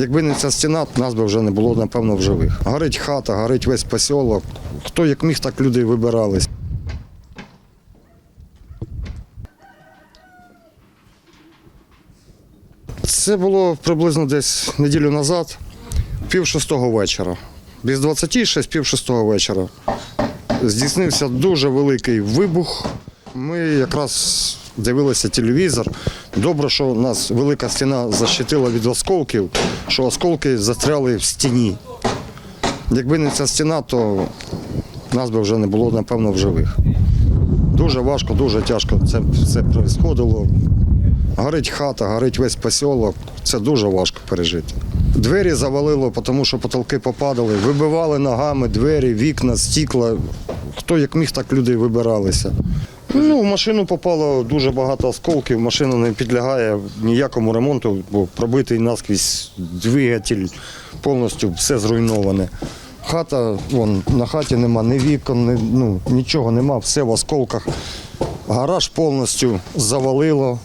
Якби не ця стіна, нас би вже не було, напевно, в живих. Горить хата, горить весь посілок. Хто як міг, так люди вибирались. Це було приблизно десь неділю назад, пів шостого вечора. Без 26, пів шостого вечора. Здійснився дуже великий вибух. Ми якраз дивилися телевізор. Добре, що нас велика стіна защитила від осколків, що осколки застряли в стіні. Якби не ця стіна, то нас би вже не було, напевно, в живих. Дуже важко, дуже тяжко це все происходило. Горить хата, горить весь посілок. Це дуже важко пережити. Двері завалило, тому що потолки попадали, вибивали ногами двері, вікна, стікла. Хто як міг, так люди вибиралися. Ну, в машину попало дуже багато осколків, машина не підлягає ніякому ремонту, бо пробитий наскрізь двигатель, повністю все зруйноване. Хата, вон, на хаті нема ні вікон, ні, ну, нічого нема, все в осколках. Гараж повністю завалило,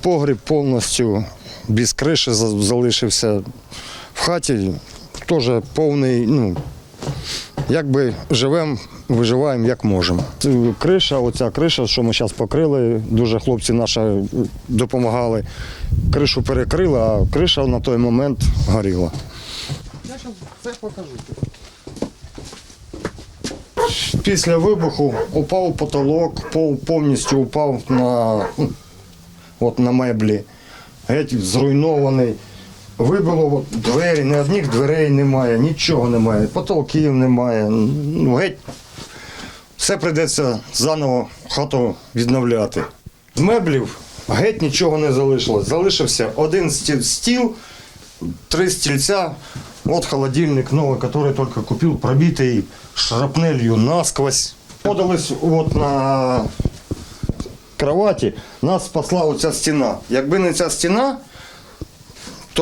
погріб повністю без криші залишився. В хаті теж повний, ну, якби живемо, виживаємо як можемо. Криша, оця криша, що ми зараз покрили, дуже хлопці наші допомагали. Кришу перекрили, а криша на той момент горіла. Я зараз все покажу. Після вибуху упав потолок, пол повністю упав на, от на меблі. Геть зруйнований. Вибило двері, ні одних дверей немає, нічого немає, потолків немає. Ну, геть все прийдеться заново хату відновляти. З меблів геть нічого не залишилось. Залишився один сті- стіл, три стільця, от холодильник новий, який тільки купив, пробитий шрапнелью насквозь. Подались от на кроваті, нас спасла оця стіна. Якби не ця стіна,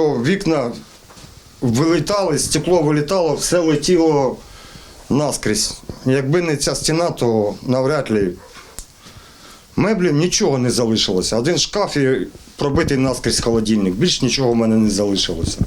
то вікна вилітали, стекло вилітало, все летіло наскрізь. Якби не ця стіна, то навряд ли меблів нічого не залишилося. Один шкаф і пробитий наскрізь холодильник. Більш нічого в мене не залишилося.